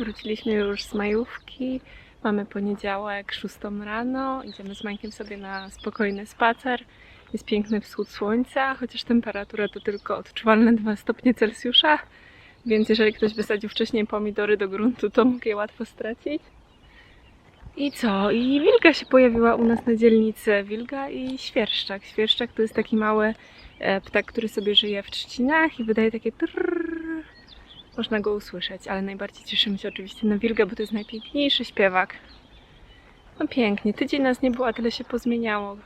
Wróciliśmy już z majówki. Mamy poniedziałek, 6 rano. Idziemy z Mańkiem sobie na spokojny spacer. Jest piękny wschód słońca, chociaż temperatura to tylko odczuwalne 2 stopnie Celsjusza. Więc jeżeli ktoś wysadził wcześniej pomidory do gruntu, to mógł je łatwo stracić. I co? I wilga się pojawiła u nas na dzielnicy. Wilga i świerszczak. Świerszczak to jest taki mały e, ptak, który sobie żyje w trzcinach i wydaje takie trrrr. Można go usłyszeć, ale najbardziej cieszymy się oczywiście na wilgę, bo to jest najpiękniejszy śpiewak. No pięknie. Tydzień nas nie było, a tyle się pozmieniało.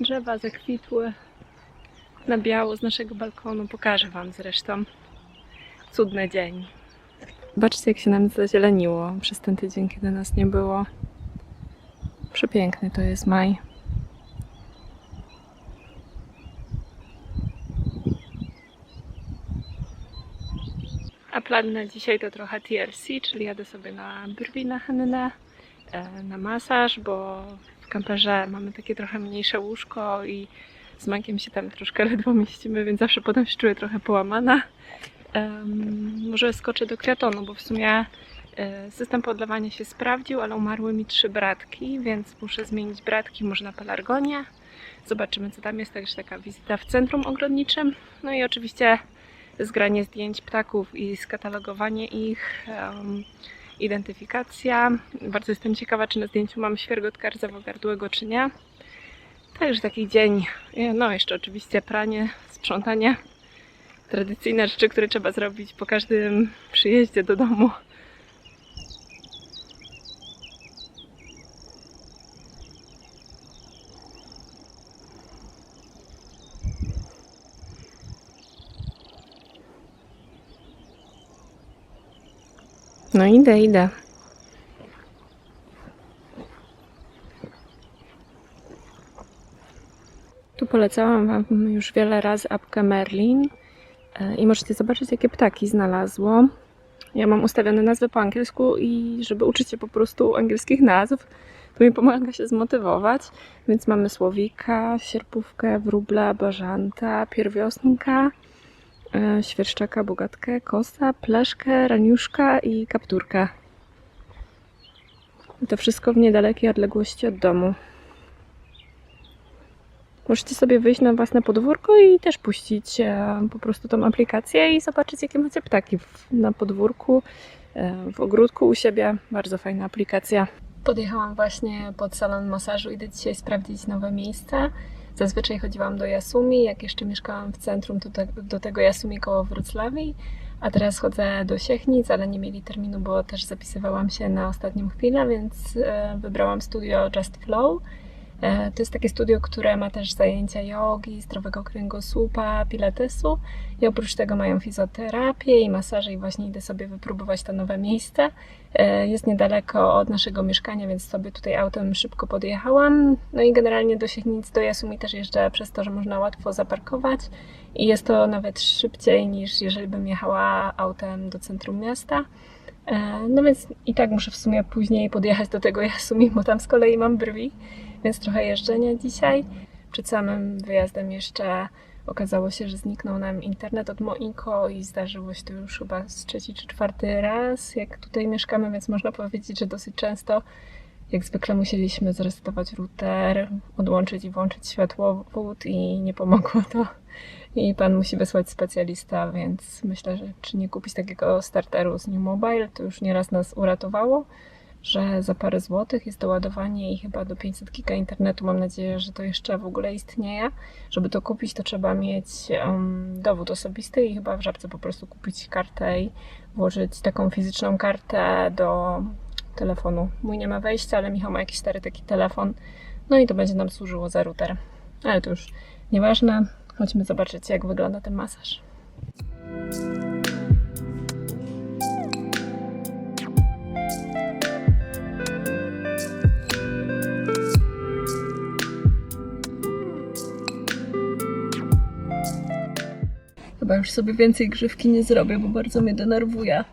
Drzewa zakwitły na biało z naszego balkonu. Pokażę Wam zresztą. Cudny dzień. Zobaczcie, jak się nam zazieleniło przez ten tydzień, kiedy nas nie było. Przepiękny to jest maj. Plan na dzisiaj to trochę TLC, czyli jadę sobie na brwi na e, na masaż, bo w kamperze mamy takie trochę mniejsze łóżko i z Mankiem się tam troszkę ledwo mieścimy, więc zawsze potem się czuję trochę połamana. Em, może skoczę do kwiatonu, bo w sumie e, system podlewania się sprawdził, ale umarły mi trzy bratki, więc muszę zmienić bratki może na pelargonie. Zobaczymy, co tam jest. Także taka wizyta w centrum ogrodniczym. No i oczywiście zgranie zdjęć ptaków i skatalogowanie ich, em, identyfikacja. Bardzo jestem ciekawa, czy na zdjęciu mam świergotka rdzawogardłego, czy nie. Także taki dzień. No jeszcze oczywiście pranie, sprzątanie. Tradycyjne rzeczy, które trzeba zrobić po każdym przyjeździe do domu. No idę, idę. Tu polecałam Wam już wiele razy apkę Merlin e, i możecie zobaczyć, jakie ptaki znalazło. Ja mam ustawione nazwy po angielsku i żeby uczyć się po prostu angielskich nazw, to mi pomaga się zmotywować. Więc mamy słowika, sierpówkę, wróbla, bażanta, pierwiosnka, świerszczaka, bogatkę, kosa, plaszkę, raniuszka i kapturkę. I to wszystko w niedalekiej odległości od domu. Możecie sobie wyjść na własne podwórko i też puścić e, po prostu tą aplikację i zobaczyć, jakie macie ptaki na podwórku, e, w ogródku u siebie. Bardzo fajna aplikacja. Podjechałam właśnie pod salon masażu. Idę dzisiaj sprawdzić nowe miejsce. Zazwyczaj chodziłam do Jasumi, jak jeszcze mieszkałam w centrum, to do tego Jasumi koło Wrocławii. A teraz chodzę do Siechnic, ale nie mieli terminu, bo też zapisywałam się na ostatnią chwilę, więc e, wybrałam studio Just Flow. E, To jest takie studio, które ma też zajęcia jogi, zdrowego kręgosłupa, pilatesu i oprócz tego mają fizjoterapię i masaże i właśnie idę sobie wypróbować to nowe miejsce. E, Jest niedaleko od naszego mieszkania, więc sobie tutaj autem szybko podjechałam. No i generalnie do Siechnic, do Jasumi też jeżdżę przez to, że można łatwo zaparkować i jest to nawet szybciej niż jeżeli bym jechała autem do centrum miasta. E, No więc i tak muszę w sumie później podjechać do tego Jasumi, bo tam z kolei mam brwi więc trochę jeżdżenia dzisiaj. Przed samym wyjazdem jeszcze okazało się, że zniknął nam internet od Moiko i zdarzyło się to już chyba z trzeci czy czwarty raz, jak tutaj mieszkamy, więc można powiedzieć, że dosyć często jak zwykle musieliśmy zresetować router, odłączyć i włączyć światłowód i nie pomogło to. I pan musi wysłać specjalista, więc myślę, że czy nie kupić takiego starteru z New Mobile, to już nieraz nas uratowało że za parę złotych jest doładowanie i chyba do 500 giga internetu. Mam nadzieję, że to jeszcze w ogóle istnieje. Żeby to kupić, to trzeba mieć um, dowód osobisty i chyba w żabce po prostu kupić kartę i włożyć taką fizyczną kartę do telefonu. Mój nie ma wejścia, ale Michał ma jakiś stary taki telefon. No i to będzie nam służyło za router. Ale to już nieważne. Chodźmy zobaczyć, jak wygląda ten masaż. Chyba już sobie więcej grzywki nie zrobię, bo bardzo mnie denerwuje.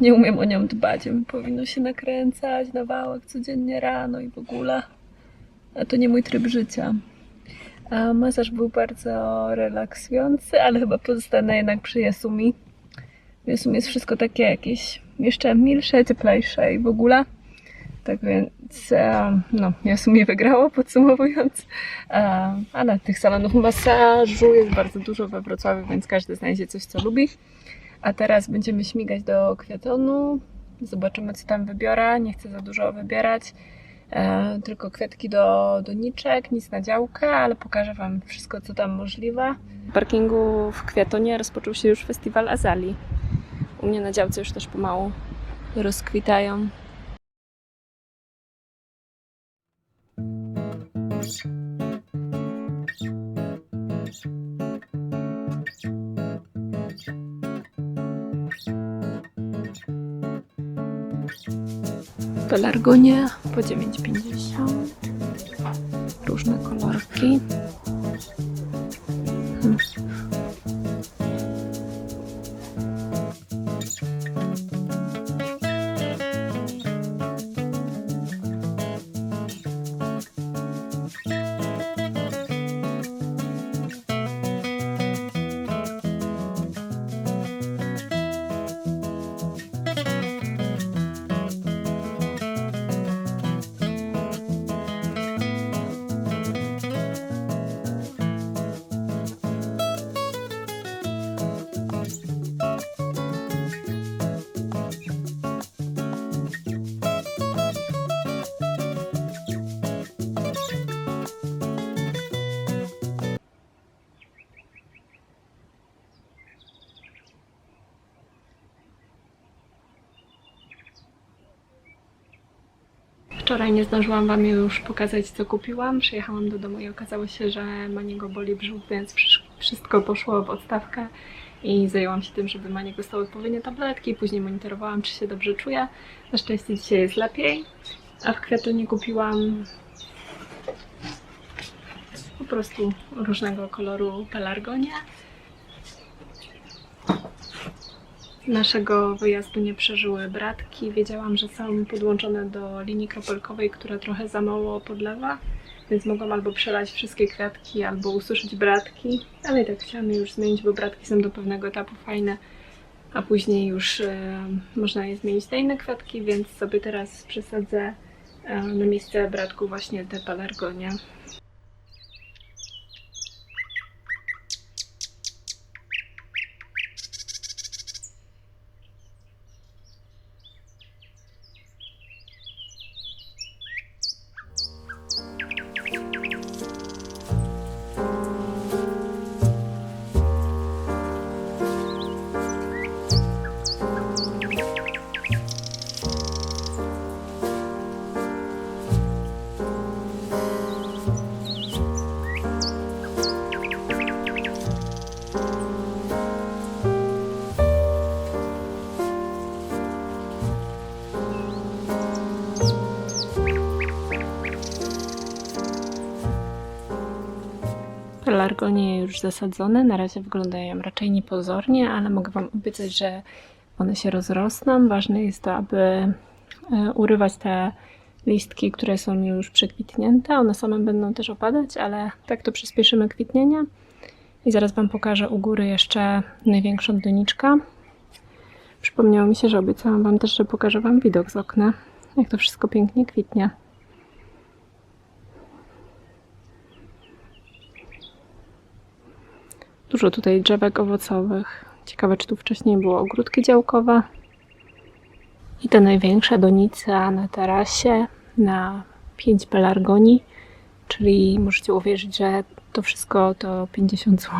Nie umiem o nią dbać. Powinno się nakręcać na wałek codziennie rano i w ogóle. A to nie mój tryb życia. A masaż był bardzo relaksujący, ale chyba pozostanę jednak przy Yasumi. W sumie jest wszystko takie jakieś jeszcze milsze, cieplejsze i w ogóle. Tak więc, e, no, ja w sumie wygrało, podsumowując. E, ale tych salonów masażu jest bardzo dużo we Wrocławiu, więc każdy znajdzie coś, co lubi. A teraz będziemy śmigać do Kwiatonu. Zobaczymy, co tam wybiorę. Nie chcę za dużo wybierać. E, tylko kwiatki do doniczek, nic na działkę, ale pokażę Wam wszystko, co tam możliwe. W parkingu w Kwiatonie rozpoczął się już festiwal azalii. U mnie na działce już też pomału rozkwitają. Pelargonie po 9,50. Różne kolorki. Wczoraj nie zdążyłam Wam już pokazać, co kupiłam. Przyjechałam do domu i okazało się, że Maniego boli brzuch, więc wsz- wszystko poszło w odstawkę i zajęłam się tym, żeby Maniego dostały odpowiednie tabletki. Później monitorowałam, czy się dobrze czuje. Na szczęście dzisiaj jest lepiej. A w kwiatonie kupiłam po prostu różnego koloru pelargonie. Naszego wyjazdu nie przeżyły bratki. Wiedziałam, że są podłączone do linii kropelkowej, która trochę za mało podlewa, więc mogłam albo przelać wszystkie kwiatki, albo ususzyć bratki, ale i tak chciałam je już zmienić, bo bratki są do pewnego etapu fajne, a później już e, można je zmienić na inne kwiatki, więc sobie teraz przesadzę e, na miejsce bratku właśnie te pelargonie. Pelargonie już zasadzone, na razie wyglądają raczej niepozornie, ale mogę Wam obiecać, że one się rozrosną. Ważne jest to, aby e, urywać te listki, które są już przekwitnięte. One same będą też opadać, ale tak to przyspieszymy kwitnienie. I zaraz Wam pokażę u góry jeszcze największą doniczkę. Przypomniało mi się, że obiecałam Wam też, że pokażę Wam widok z okna, jak to wszystko pięknie kwitnie. Dużo tutaj drzewek owocowych. Ciekawe, czy tu wcześniej było ogródki działkowe. I ta największa donica na tarasie na 5 pelargonii, czyli możecie uwierzyć, że to wszystko to 50 zł.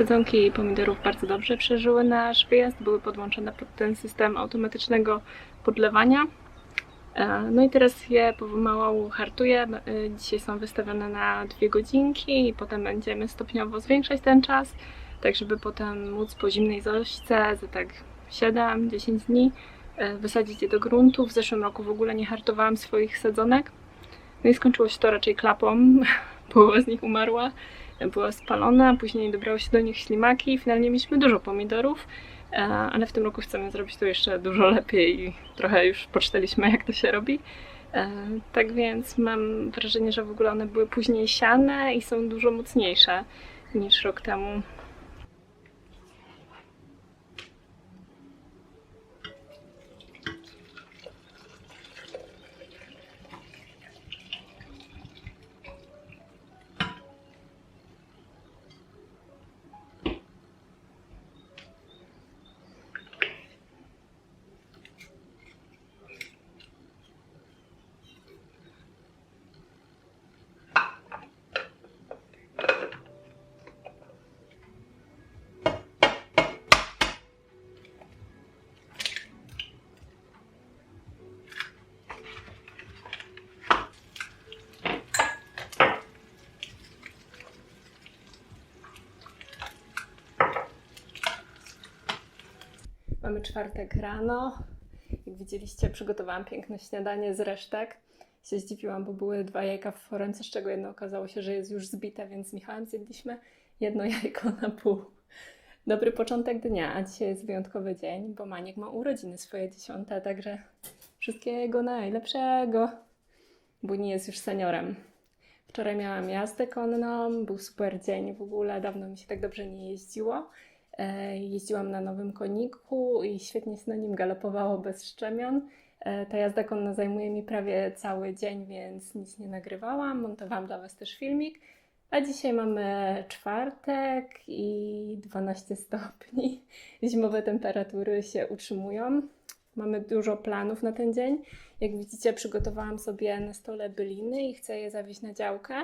Sadzonki pomidorów bardzo dobrze przeżyły nasz wyjazd, były podłączone pod ten system automatycznego podlewania. E, No i teraz je pomału hartuję. E, Dzisiaj są wystawione na dwie godzinki i potem będziemy stopniowo zwiększać ten czas, tak żeby potem móc po zimnej zośce za tak 7-10 dni e, wysadzić je do gruntu. W zeszłym roku w ogóle nie hartowałam swoich sadzonek. No i skończyło się to raczej klapą, połowa z nich umarła, była spalona, później dobrały się do nich ślimaki i finalnie mieliśmy dużo pomidorów, e, ale w tym roku chcemy zrobić to jeszcze dużo lepiej i trochę już poczytaliśmy jak to się robi. E, Tak więc mam wrażenie, że w ogóle one były później siane i są dużo mocniejsze niż rok temu. Mamy czwartek rano. Jak widzieliście, przygotowałam piękne śniadanie z resztek. Się zdziwiłam, bo były dwa jajka w foremce, z czego jedno okazało się, że jest już zbite, więc z Michałem zjedliśmy jedno jajko na pół. Dobry początek dnia, a dzisiaj jest wyjątkowy dzień, bo Maniek ma urodziny swoje dziesiąte, także wszystkiego najlepszego. Buni jest już seniorem. Wczoraj miałam jazdę konną, był super dzień w ogóle, dawno mi się tak dobrze nie jeździło. E, Jeździłam na nowym koniku i świetnie się na nim galopowało bez szczemion. E, Ta jazda konna zajmuje mi prawie cały dzień, więc nic nie nagrywałam. Montowałam dla Was też filmik. A dzisiaj mamy czwartek i 12 stopni. Zimowe temperatury się utrzymują. Mamy dużo planów na ten dzień. Jak widzicie, przygotowałam sobie na stole byliny i chcę je zawieźć na działkę.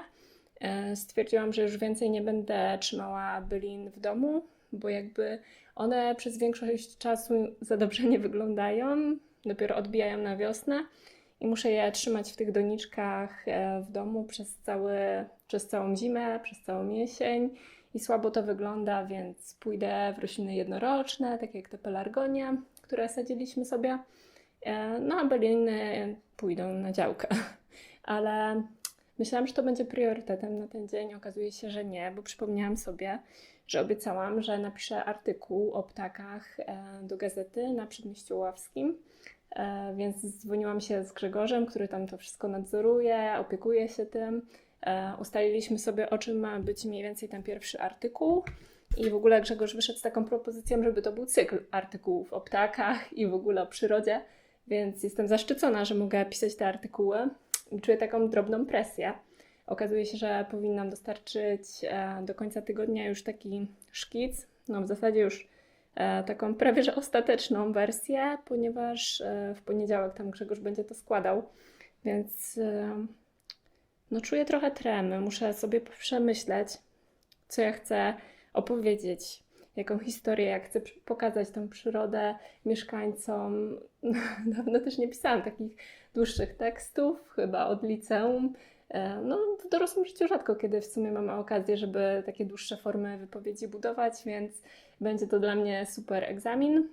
E, Stwierdziłam, że już więcej nie będę trzymała bylin w domu, bo jakby one przez większość czasu za dobrze nie wyglądają, dopiero odbijają na wiosnę i muszę je trzymać w tych doniczkach e, w domu przez, cały, przez całą zimę, przez całą jesień i słabo to wygląda, więc pójdę w rośliny jednoroczne, takie jak te pelargonie, które sadziliśmy sobie, E, no a byliny pójdą na działkę. Ale myślałam, że to będzie priorytetem na ten dzień. Okazuje się, że nie, bo przypomniałam sobie, że obiecałam, że napiszę artykuł o ptakach e, do gazety na Przedmieściu Ławskim. E, Więc dzwoniłam się z Grzegorzem, który tam to wszystko nadzoruje, opiekuje się tym. E, Ustaliliśmy sobie, o czym ma być mniej więcej ten pierwszy artykuł. I w ogóle Grzegorz wyszedł z taką propozycją, żeby to był cykl artykułów o ptakach i w ogóle o przyrodzie. Więc jestem zaszczycona, że mogę pisać te artykuły czuję taką drobną presję. Okazuje się, że powinnam dostarczyć e, do końca tygodnia już taki szkic, no w zasadzie już e, taką prawie że ostateczną wersję, ponieważ e, w poniedziałek tam Grzegorz będzie to składał, więc no czuję trochę tremy. Muszę sobie przemyśleć, co ja chcę opowiedzieć, jaką historię, jak chcę pokazać tą przyrodę mieszkańcom. Dawno też nie pisałam takich dłuższych tekstów, chyba od liceum. E, No, w dorosłym życiu rzadko kiedy w sumie mamy okazję, żeby takie dłuższe formy wypowiedzi budować, więc będzie to dla mnie super egzamin.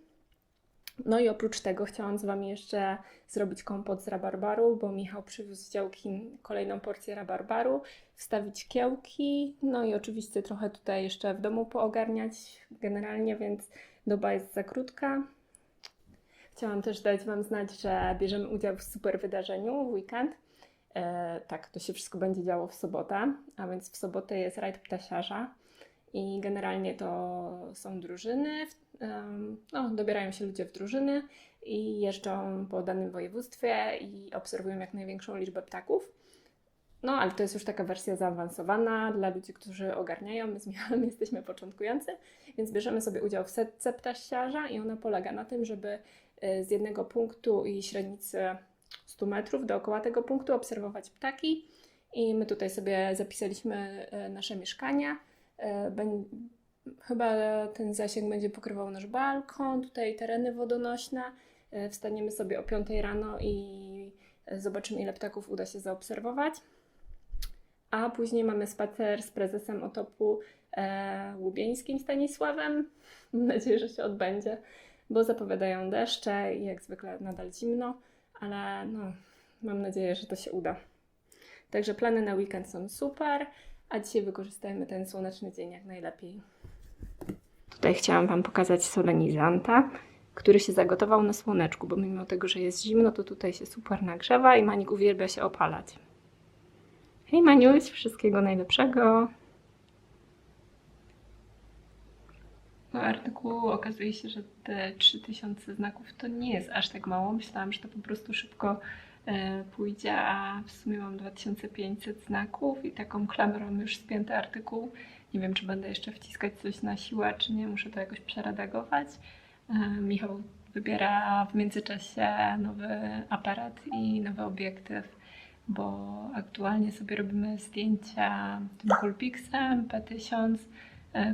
No i oprócz tego chciałam z Wami jeszcze zrobić kompot z rabarbaru, bo Michał przywiózł z działki kolejną porcję rabarbaru, wstawić kiełki, no i oczywiście trochę tutaj jeszcze w domu poogarniać generalnie, więc doba jest za krótka. Chciałam też dać Wam znać, że bierzemy udział w super wydarzeniu w weekend. E, tak, to się wszystko będzie działo w sobotę, a więc w sobotę jest rajd ptasiarza i generalnie to są drużyny, no, dobierają się ludzie w drużyny i jeżdżą po danym województwie i obserwują jak największą liczbę ptaków. No, ale to jest już taka wersja zaawansowana dla ludzi, którzy ogarniają. My z Michałem jesteśmy początkujący, więc bierzemy sobie udział w setce ptasiarza i ona polega na tym, żeby y, z jednego punktu i średnicy 100 metrów dookoła tego punktu obserwować ptaki. I my tutaj sobie zapisaliśmy y, nasze mieszkania. Beń- Chyba ten zasięg będzie pokrywał nasz balkon, tutaj tereny wodonośne. Y, Wstaniemy sobie o 5 rano i zobaczymy, ile ptaków uda się zaobserwować. A później mamy spacer z prezesem Otopu e, Łubieńskim Stanisławem. Mam nadzieję, że się odbędzie, bo zapowiadają deszcze i jak zwykle nadal zimno, ale no, mam nadzieję, że to się uda. Także plany na weekend są super, A dzisiaj wykorzystajmy ten słoneczny dzień jak najlepiej. Tutaj chciałam Wam pokazać solenizanta, który się zagotował na słoneczku, bo mimo tego, że jest zimno, to tutaj się super nagrzewa i Manik uwielbia się opalać. Hej Maniuś, wszystkiego najlepszego. W artykułu okazuje się, że te 3000 znaków to nie jest aż tak mało. Myślałam, że to po prostu szybko e, pójdzie, a w sumie mam 2500 znaków i taką klamrą już spięty artykuł. Nie wiem, czy będę jeszcze wciskać coś na siłę, czy nie. Muszę to jakoś przeredagować. E, Michał wybiera w międzyczasie nowy aparat i nowy obiektyw, bo aktualnie sobie robimy zdjęcia tym Coolpixem P1000 e,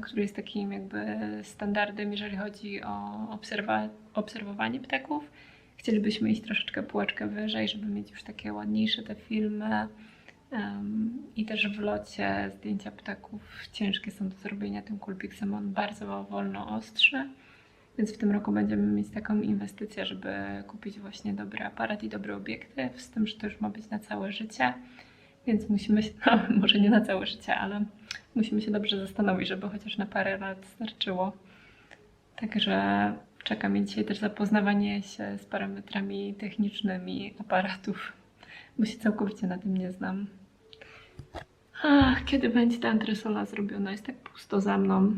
który jest takim jakby standardem, jeżeli chodzi o obserwa- obserwowanie ptaków. Chcielibyśmy iść troszeczkę półeczkę wyżej, żeby mieć już takie ładniejsze te filmy. Em, I też w locie zdjęcia ptaków ciężkie są do zrobienia tym Coolpixem. On bardzo wolno ostrzy. Więc w tym roku będziemy mieć taką inwestycję, żeby kupić właśnie dobry aparat i dobry obiektyw, z tym, że to już ma być na całe życie. Więc musimy się, no, może nie na całe życie, ale musimy się dobrze zastanowić, żeby chociaż na parę lat starczyło. Także czeka mnie dzisiaj też zapoznawanie się z parametrami technicznymi aparatów, bo się całkowicie na tym nie znam. Ach, kiedy będzie ta antresola zrobiona? Jest tak pusto za mną.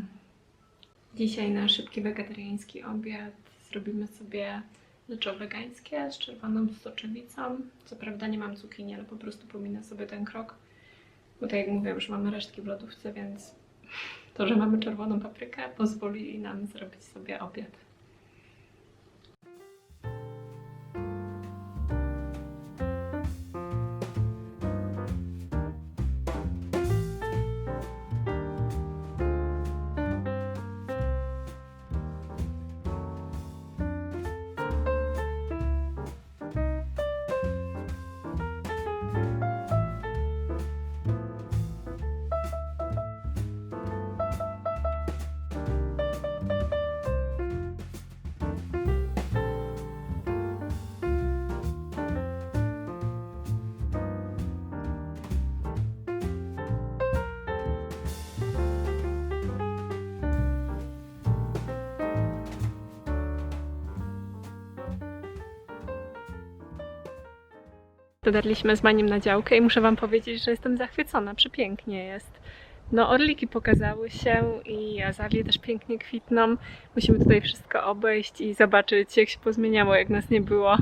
Dzisiaj na szybki wegetariański obiad zrobimy sobie leczo wegańskie z czerwoną soczewicą. Co prawda nie mam cukinii, ale po prostu pominę sobie ten krok. Bo tak jak mówiłam, że mamy resztki w lodówce, więc to, że mamy czerwoną paprykę pozwoli nam zrobić sobie obiad. Dotarliśmy z Maniem na działkę i muszę Wam powiedzieć, że jestem zachwycona. Przepięknie jest. No, orliki pokazały się i azalie też pięknie kwitną. Musimy tutaj wszystko obejść i zobaczyć, jak się pozmieniało, jak nas nie było.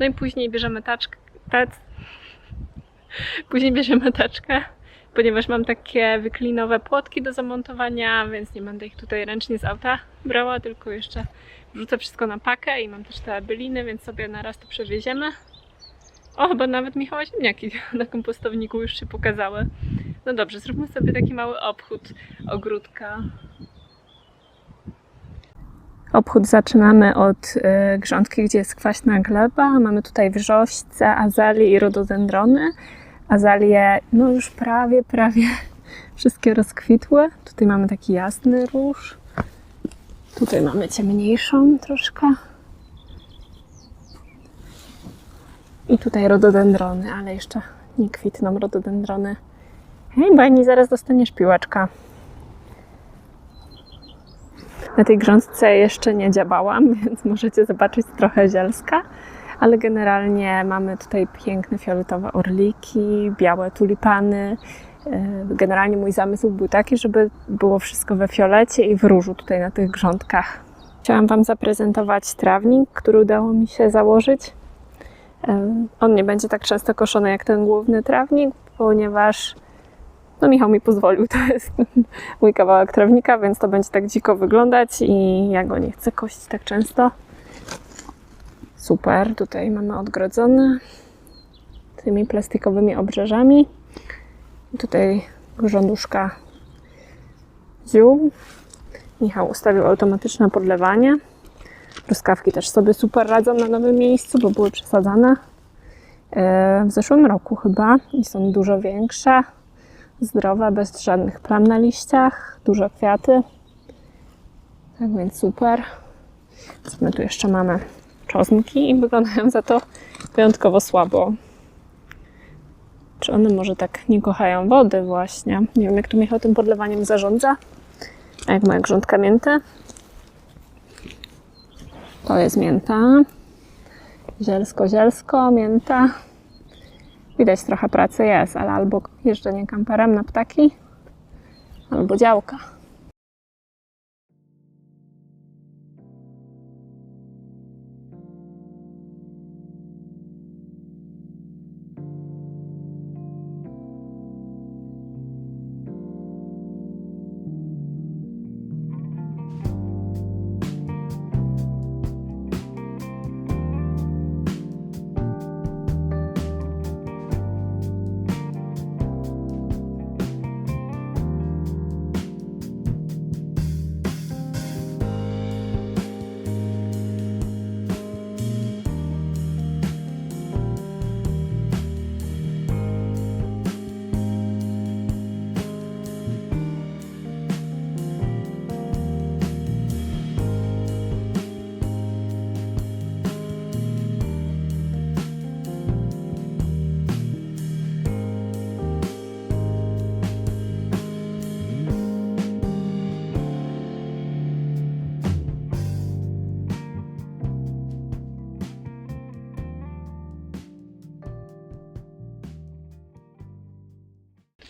No i później bierzemy taczkę. Tac... Później bierzemy taczkę, ponieważ mam takie wyklinowe płotki do zamontowania, więc nie będę ich tutaj ręcznie z auta brała, tylko jeszcze wrzucę wszystko na pakę i mam też te byliny, więc sobie na raz to przewieziemy. O, chyba nawet Michała ziemniaki na kompostowniku już się pokazały. No dobrze, zróbmy sobie taki mały obchód ogródka. Obchód zaczynamy od y, grządki, gdzie jest kwaśna gleba. Mamy tutaj wrzośce, azalie i rododendrony. Azalie, no już prawie, prawie wszystkie rozkwitły. Tutaj mamy taki jasny róż. Tutaj mamy ciemniejszą troszkę. I tutaj rododendrony, ale jeszcze nie kwitną rododendrony. Hej, Bani, zaraz dostaniesz piłeczka. Na tej grządce jeszcze nie działałam, więc możecie zobaczyć trochę zielska, ale generalnie mamy tutaj piękne fioletowe orliki, białe tulipany. Yy, Generalnie mój zamysł był taki, żeby było wszystko we fiolecie i w różu tutaj na tych grządkach. Chciałam Wam zaprezentować trawnik, który udało mi się założyć. On nie będzie tak często koszony jak ten główny trawnik, ponieważ no Michał mi pozwolił, to jest mój kawałek trawnika, więc to będzie tak dziko wyglądać i ja go nie chcę kościć tak często. Super, tutaj mamy odgrodzone tymi plastikowymi obrzeżami. Tutaj grząduszka ziół. Michał ustawił automatyczne podlewanie. Truskawki też sobie super radzą na nowym miejscu, bo były przesadzane e, w zeszłym roku chyba i są dużo większe, zdrowe, bez żadnych plam na liściach, duże kwiaty. Tak więc super. Co my tu jeszcze mamy? Czosnki i wyglądają za to wyjątkowo słabo. Czy one może tak nie kochają wody właśnie? Nie wiem, jak tu Michał tym podlewaniem zarządza. A jak moja grządka mięty? To jest mięta. Zielsko, zielsko, mięta. Widać trochę pracy jest, ale albo jeżdżenie kamperem na ptaki, albo działka.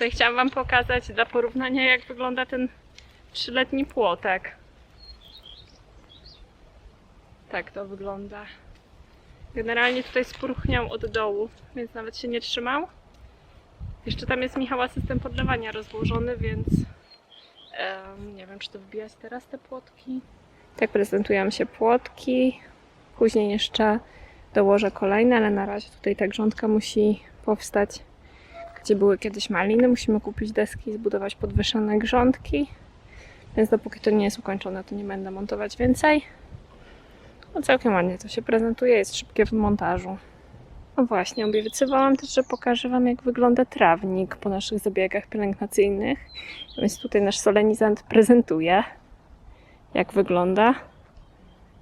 Tutaj chciałam Wam pokazać dla porównania, jak wygląda ten trzyletni płotek. Tak to wygląda. Generalnie tutaj spróchniał od dołu, więc nawet się nie trzymał. Jeszcze tam jest Michała system podlewania rozłożony, więc em, nie wiem, czy to wbijać teraz te płotki. Tak prezentują się płotki. Później jeszcze dołożę kolejne, ale na razie tutaj ta grządka musi powstać gdzie były kiedyś maliny. Musimy kupić deski i zbudować podwyższone grządki. Więc dopóki to nie jest ukończone, to nie będę montować więcej. No całkiem ładnie to się prezentuje, jest szybkie w montażu. No właśnie, obiecywałam też, że pokażę Wam, jak wygląda trawnik po naszych zabiegach pielęgnacyjnych. Więc tutaj nasz solenizant prezentuje, jak wygląda.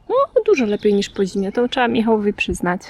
No, dużo lepiej niż po zimie, to trzeba Michałowi przyznać.